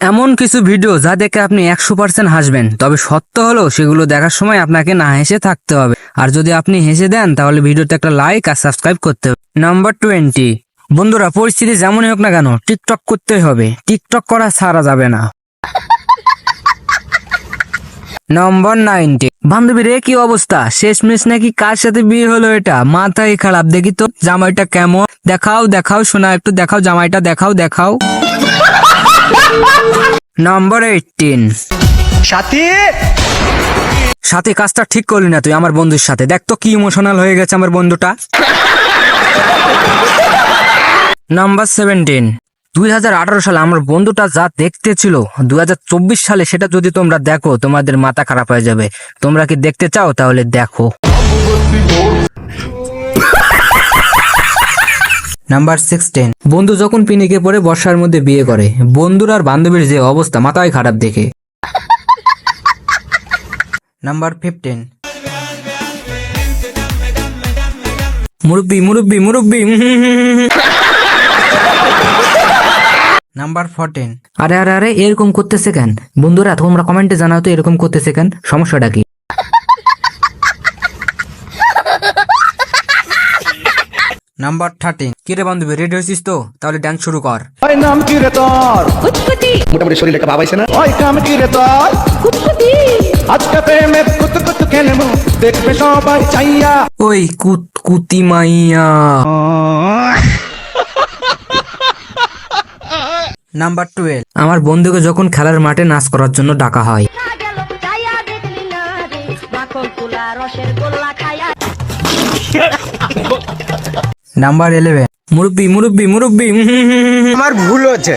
এমন কিছু ভিডিও যা দেখে আপনি একশো পার্সেন্ট হাসবেন। তবে সত্য হলো, সেগুলো দেখার সময় আপনাকে না হেসে থাকতে হবে। আর যদি আপনি হেসে দেন, তাহলে ভিডিওতে একটা লাইক আর সাবস্ক্রাইব করতে হবে। নাম্বার টোয়েন্টি বন্ধুরা, পরিস্থিতি যেমনই হোক না কেন টিকটক করতেই হবে। টিকটক করা ছাড়া যাবে না। নম্বর নাইনটি বান্ধবী রে কি অবস্থা? শেষমেশ নাকি কার সাথে বিয়ে হলো এটা? মাথায় খারাপ, দেখি তো। জামাইটা কেমন? দেখাও দেখাও শোনা একটু দেখাও, জামাইটা দেখাও দেখাও। নম্বর এইটিন সাথী! সাথে কাজটা ঠিক করলি না তুই আমার বন্ধুর সাথে। দেখ তো কি ইমোশনাল হয়ে গেছে আমার বন্ধুটা। নাম্বার সেভেন্টিন দুই হাজার আঠারো সালে আমার বন্ধুটা যা দেখতে ছিল দুই হাজার চব্বিশ সালে সেটা যদি তোমরা দেখো তোমাদের মাথা খারাপ হয়ে যাবে। তোমরা কি দেখতে চাও তাহলে দেখো। নাম্বার সিক্সটিন বন্ধু যখন পিনিকে পড়ে বর্ষার মধ্যে বিয়ে করে, বন্ধুর আর বান্ধবীর যে অবস্থা মাথায় খারাপ দেখে। নাম্বার ফিফটিন মুরব্বি মুরব্বি মুরব্বি। নাম্বার ফোরটিন আরে আরে আরে, এরকম করতেছে কেন? বন্ধুরা, তোমরা কমেন্টে জানাও তো এরকম করতেছে কেন? সমস্যাটা কি? নাম্বার থার্টিন কিরে বান্ধবী রেডি হয়েছিস তো? তাহলে ডান্স শুরু কর। ওই নাম কি রে তোর? কুতকুতি মোটামুটি একটা ভাবাইছে না? ওই কাম কি রে তোর? কুতকুতি আজকে প্রেমে কুত কুত খেলব দেখবে সবাই চাইয়া। ওই কুত কুতি মাইয়া। নাম্বার টুয়েলভ আমার বন্ধুকে যখন খেলার মাঠে নাচ করার জন্য ডাকা হয়। রসের গোল্লা খায়া নাম্বার ইলেভেন মুরব্বী মুরব্বি মুরব্বি আমার ভুল হচ্ছে।